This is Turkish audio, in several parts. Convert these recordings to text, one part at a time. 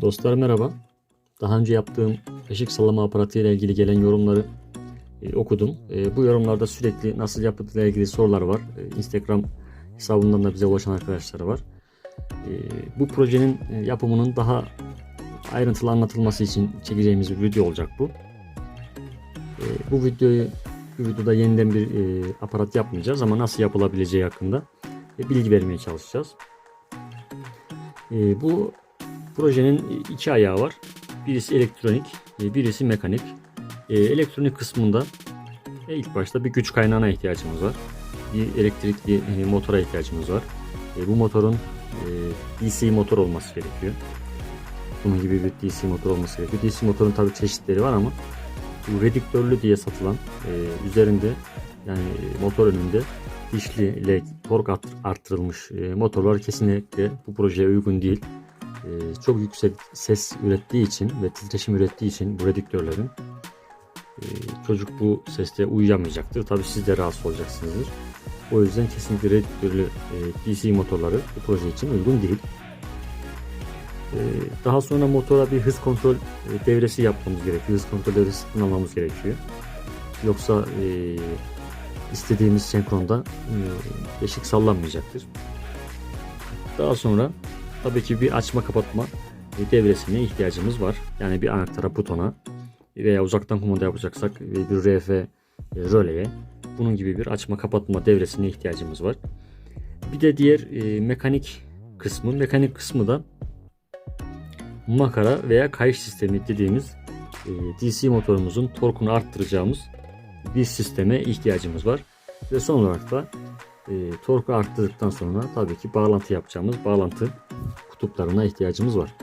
Dostlar merhaba. Daha önce yaptığım ışık sallama aparatı ile ilgili gelen yorumları e, okudum. E, bu yorumlarda sürekli nasıl yapıldığıyla ilgili sorular var. E, Instagram hesabından da bize ulaşan arkadaşlar var. E, bu projenin e, yapımının daha ayrıntılı anlatılması için çekeceğimiz bir video olacak bu. E, bu videoyu bu videoda yeniden bir e, aparat yapmayacağız ama nasıl yapılabileceği hakkında e, bilgi vermeye çalışacağız. E, bu projenin iki ayağı var. Birisi elektronik, birisi mekanik. E, elektronik kısmında ilk başta bir güç kaynağına ihtiyacımız var. Bir elektrikli e, motora ihtiyacımız var. E, bu motorun e, DC motor olması gerekiyor. Bunun gibi bir DC motor olması gerekiyor. DC motorun tabi çeşitleri var ama bu redüktörlü diye satılan üzerinde yani motor önünde dişli ile tork art- arttırılmış motorlar kesinlikle bu projeye uygun değil. E, çok yüksek ses ürettiği için ve titreşim ürettiği için bu redüktörlerin e, çocuk bu seste uyuyamayacaktır. Tabi siz de rahatsız olacaksınızdır. O yüzden kesinlikle redüktörlü e, DC motorları bu proje için uygun değil. E, daha sonra motora bir hız kontrol e, devresi yapmamız gerekiyor. Hız kontrol devresi satın almamız gerekiyor. Yoksa e, istediğimiz senkronda e, beşik sallanmayacaktır. Daha sonra tabii ki bir açma kapatma e, devresine ihtiyacımız var. Yani bir anahtara butona veya uzaktan kumanda yapacaksak bir RF e, röleye bunun gibi bir açma kapatma devresine ihtiyacımız var. Bir de diğer e, mekanik kısmı. Mekanik kısmı da makara veya kayış sistemi dediğimiz e, DC motorumuzun torkunu arttıracağımız bir sisteme ihtiyacımız var. Ve son olarak da e, torku arttırdıktan sonra tabii ki bağlantı yapacağımız bağlantı kutuplarına ihtiyacımız var.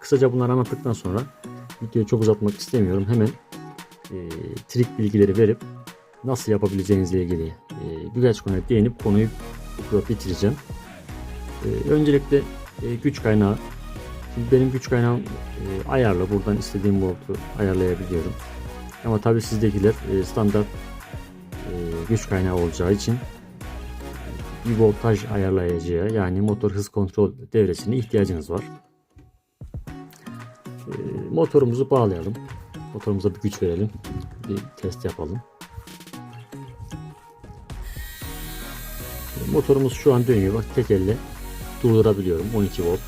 Kısaca bunları anlattıktan sonra videoyu çok uzatmak istemiyorum. Hemen e, trik bilgileri verip nasıl yapabileceğinizle ilgili e, birkaç konuya değinip konuyu burada bitireceğim. E, öncelikle e, güç kaynağı. Şimdi benim güç kaynağım e, ayarlı. Buradan istediğim voltu ayarlayabiliyorum. Ama tabii sizdekiler e, standart e, güç kaynağı olacağı için bir voltaj ayarlayacağı yani motor hız kontrol devresine ihtiyacınız var. E, motorumuzu bağlayalım. Motorumuza bir güç verelim. Bir test yapalım. E, Motorumuz şu an dönüyor. Bak tek elle durdurabiliyorum. 12 volt,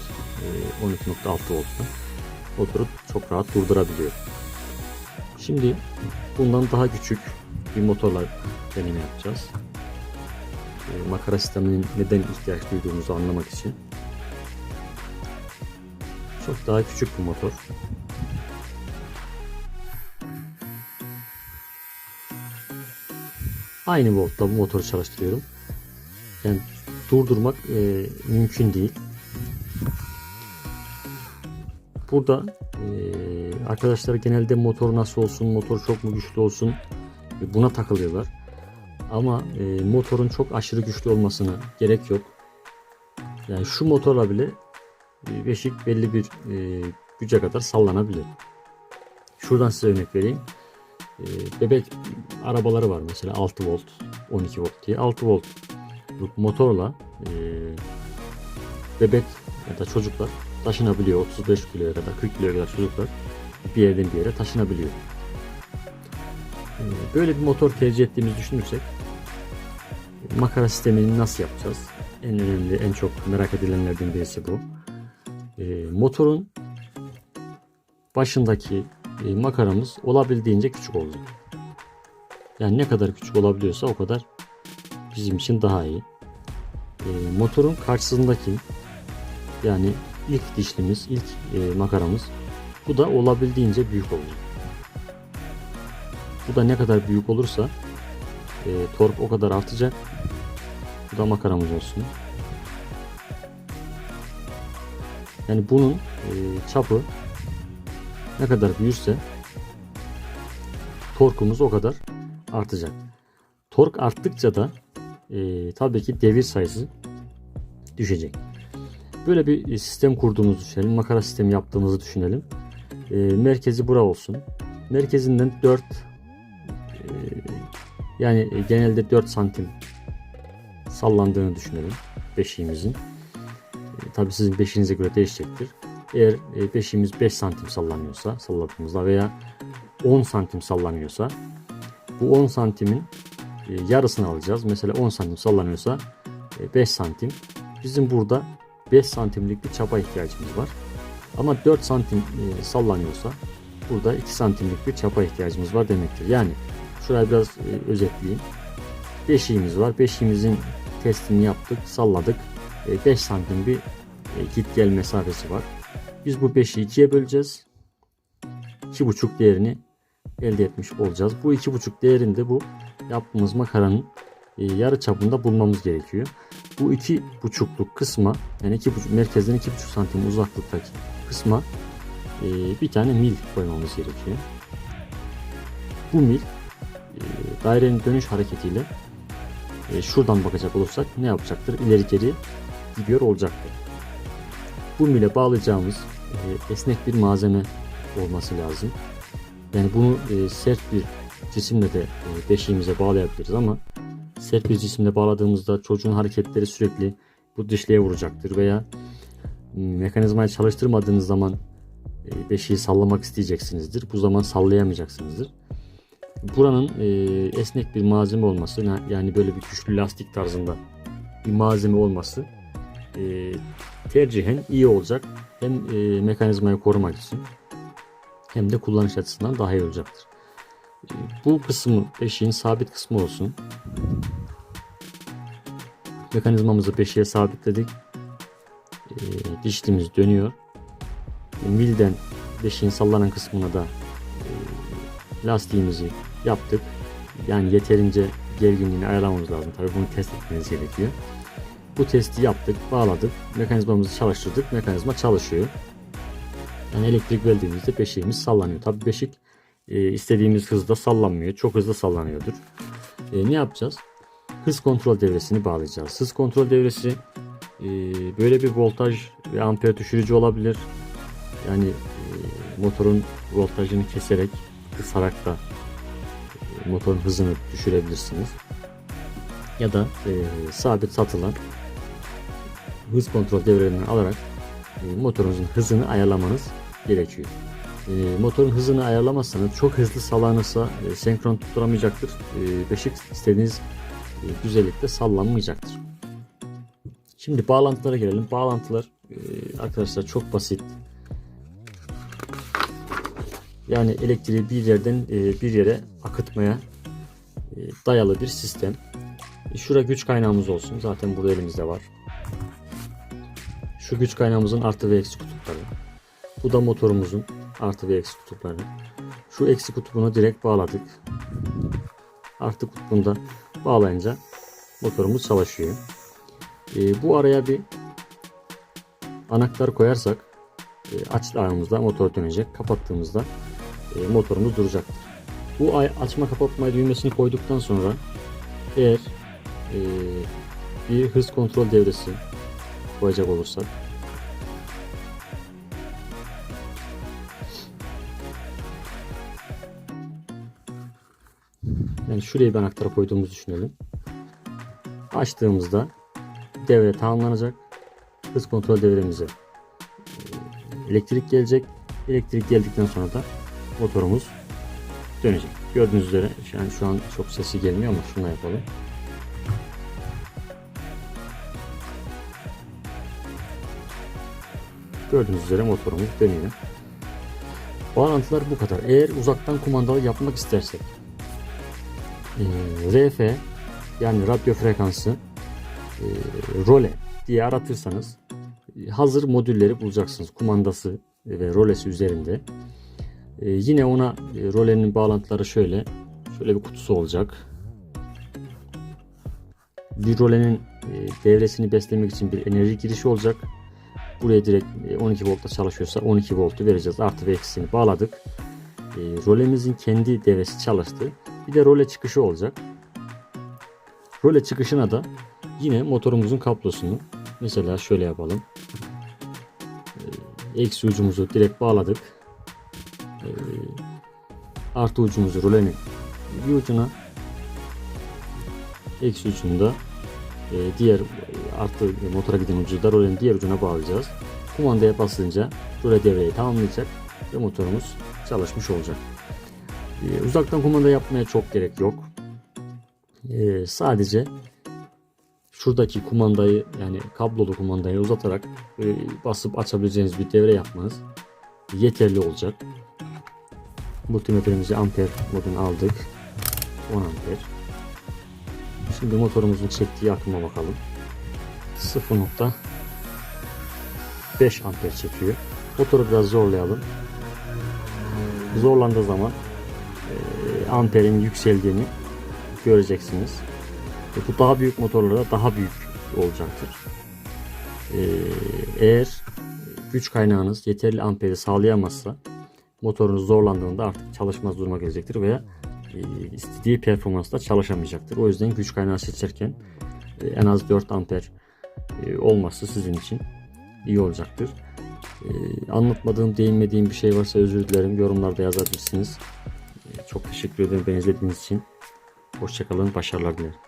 e, 12.6 voltta. Motoru çok rahat durdurabiliyorum. Şimdi bundan daha küçük bir motorla deneme yapacağız. E, makara sisteminin neden ihtiyaç duyduğumuzu anlamak için. Çok daha küçük bir motor. Aynı voltta bu motoru çalıştırıyorum. Yani durdurmak e, mümkün değil. Burada e, arkadaşlar genelde motor nasıl olsun, motor çok mu güçlü olsun e, buna takılıyorlar. Ama e, motorun çok aşırı güçlü olmasına gerek yok. Yani şu motorla bile e, beşik belli bir e, güce kadar sallanabilir. Şuradan size örnek vereyim. E, bebek arabaları var mesela 6 volt, 12 volt diye. 6 volt motorla e, bebek ya da çocuklar taşınabiliyor. 35 kiloya kadar 40 kiloya kadar çocuklar bir yerden bir yere taşınabiliyor. Ee, Böyle bir motor tercih ettiğimizi düşünürsek makara sistemini nasıl yapacağız? En önemli, en çok merak edilenlerden birisi bu. Ee, Motorun başındaki e, makaramız olabildiğince küçük olacak. Yani ne kadar küçük olabiliyorsa o kadar bizim için daha iyi. Ee, Motorun karşısındaki yani ilk dişlimiz, ilk e, makaramız bu da olabildiğince büyük olacak. Bu da ne kadar büyük olursa e, tork o kadar artacak. Bu da makaramız olsun. Yani bunun e, çapı ne kadar büyürse torkumuz o kadar artacak. Tork arttıkça da e, tabii ki devir sayısı düşecek. Böyle bir sistem kurduğumuzu düşünelim. Makara sistemi yaptığımızı düşünelim. E, merkezi bura olsun. Merkezinden 4 e, yani e, genelde 4 santim sallandığını düşünelim beşiğimizin. E, tabii sizin beşiğinize göre değişecektir. Eğer e, beşiğimiz 5 santim sallanıyorsa salladığımızda veya 10 santim sallanıyorsa bu 10 santimin yarısını alacağız. Mesela 10 santim sallanıyorsa e, 5 santim. Bizim burada 5 santimlik bir çapa ihtiyacımız var. Ama 4 santim sallanıyorsa burada 2 santimlik bir çapa ihtiyacımız var demektir. Yani şurayı biraz e, özetleyeyim. Beşiğimiz var. Beşiğimizin testini yaptık, salladık. 5 santim bir e, git gel mesafesi var. Biz bu 5'i ikiye böleceğiz. 2,5 değerini elde etmiş olacağız. Bu 2,5 değerinde bu yaptığımız makaranın e, yarı çapında bulmamız gerekiyor. Bu 2,5'luk kısma yani 2,5 merkezden 2,5 santim uzaklıktaki kısma e, bir tane mil koymamız gerekiyor. Bu mil e, dairenin dönüş hareketiyle e, şuradan bakacak olursak ne yapacaktır? İleri geri gidiyor olacaktır. Bu mile bağlayacağımız e, esnek bir malzeme olması lazım. Yani bunu e, sert bir cisimle de e, beşiğimize bağlayabiliriz ama sert bir cisimle bağladığımızda çocuğun hareketleri sürekli bu dişliğe vuracaktır veya m, mekanizmayı çalıştırmadığınız zaman e, beşiği sallamak isteyeceksinizdir. Bu zaman sallayamayacaksınızdır. Buranın e, esnek bir malzeme olması yani böyle bir güçlü lastik tarzında bir malzeme olması e, tercihen iyi olacak. Hem e, mekanizmayı korumak için hem de kullanış açısından daha iyi olacaktır. E, bu kısmı beşiğin sabit kısmı olsun. Mekanizmamızı beşiğe sabitledik. E, dişlimiz dönüyor. E, milden beşiğin sallanan kısmına da e, lastiğimizi yaptık. Yani yeterince gerginliğini ayarlamamız lazım. Tabii bunu test etmeniz gerekiyor. Bu testi yaptık, bağladık, mekanizmamızı çalıştırdık, mekanizma çalışıyor. Yani elektrik verdiğimizde beşiğimiz sallanıyor. Tabi beşik e, istediğimiz hızda sallanmıyor. Çok hızlı sallanıyordur. E, ne yapacağız? Hız kontrol devresini bağlayacağız. Hız kontrol devresi e, böyle bir voltaj ve amper düşürücü olabilir. Yani e, motorun voltajını keserek, kısarak da motorun hızını düşürebilirsiniz. Ya da e, sabit satılan hız kontrol devrelerini alarak e, motorunuzun hızını ayarlamanız gerekiyor. E, motorun hızını ayarlamazsanız çok hızlı sallanırsa e, senkron tutturamayacaktır. E, beşik istediğiniz e, güzellikte sallanmayacaktır. Şimdi bağlantılara gelelim. Bağlantılar e, arkadaşlar çok basit. Yani elektriği bir yerden e, bir yere akıtmaya e, dayalı bir sistem. Şura güç kaynağımız olsun. Zaten burada elimizde var. Şu güç kaynağımızın artı ve eksi kutupları. Bu da motorumuzun artı ve eksi kutupları. Şu eksi kutbunu direkt bağladık. Artı kutbunda bağlayınca motorumuz çalışıyor. E, bu araya bir anahtar koyarsak e, açtığımızda motor dönecek. Kapattığımızda e, motorumuz duracaktır. Bu açma kapatma düğmesini koyduktan sonra eğer e, bir hız kontrol devresi koyacak olursak yani şuraya bir anahtar koyduğumuzu düşünelim. Açtığımızda devre tamamlanacak. Hız kontrol devremize e, elektrik gelecek. Elektrik geldikten sonra da motorumuz dönecek. Gördüğünüz üzere yani şu an çok sesi gelmiyor ama şuna yapalım. Gördüğünüz üzere motorumuz dönüyor. Bağlantılar bu kadar. Eğer uzaktan kumandalı yapmak istersek RF yani radyo frekansı role diye aratırsanız hazır modülleri bulacaksınız. Kumandası ve rolesi üzerinde. E, yine ona e, rolenin bağlantıları şöyle. Şöyle bir kutusu olacak. Bir rolenin e, devresini beslemek için bir enerji girişi olacak. Buraya direkt e, 12 voltta çalışıyorsa 12 voltu vereceğiz. Artı ve eksisini bağladık. E, rolemizin kendi devresi çalıştı. Bir de role çıkışı olacak. Role çıkışına da yine motorumuzun kablosunu mesela şöyle yapalım. E, eksi ucumuzu direkt bağladık. E, artı ucumuzu rolenin bir ucuna eksi ucunda e, diğer e, artı motora giden ucu da rolenin diğer ucuna bağlayacağız. kumandaya basınca röle devreyi tamamlayacak ve motorumuz çalışmış olacak. Ee, uzaktan kumanda yapmaya çok gerek yok. Ee, sadece şuradaki kumandayı yani kablolu kumandayı uzatarak e, basıp açabileceğiniz bir devre yapmanız yeterli olacak. Multimetremizi amper moduna aldık. 10 amper. Şimdi motorumuzun çektiği akıma bakalım. 0.5 amper çekiyor. Motoru biraz zorlayalım. Zorlandığı zaman e, amperin yükseldiğini göreceksiniz. E, bu daha büyük motorlarda daha büyük olacaktır. E, eğer güç kaynağınız yeterli amperi sağlayamazsa motorunuz zorlandığında artık çalışmaz duruma gelecektir veya e, istediği performansla çalışamayacaktır. O yüzden güç kaynağı seçerken e, en az 4 amper e, olması sizin için iyi olacaktır. Anlatmadığım, değinmediğim bir şey varsa özür dilerim. Yorumlarda yazabilirsiniz. Çok teşekkür ederim beni izlediğiniz için. Hoşçakalın, başarılar dilerim.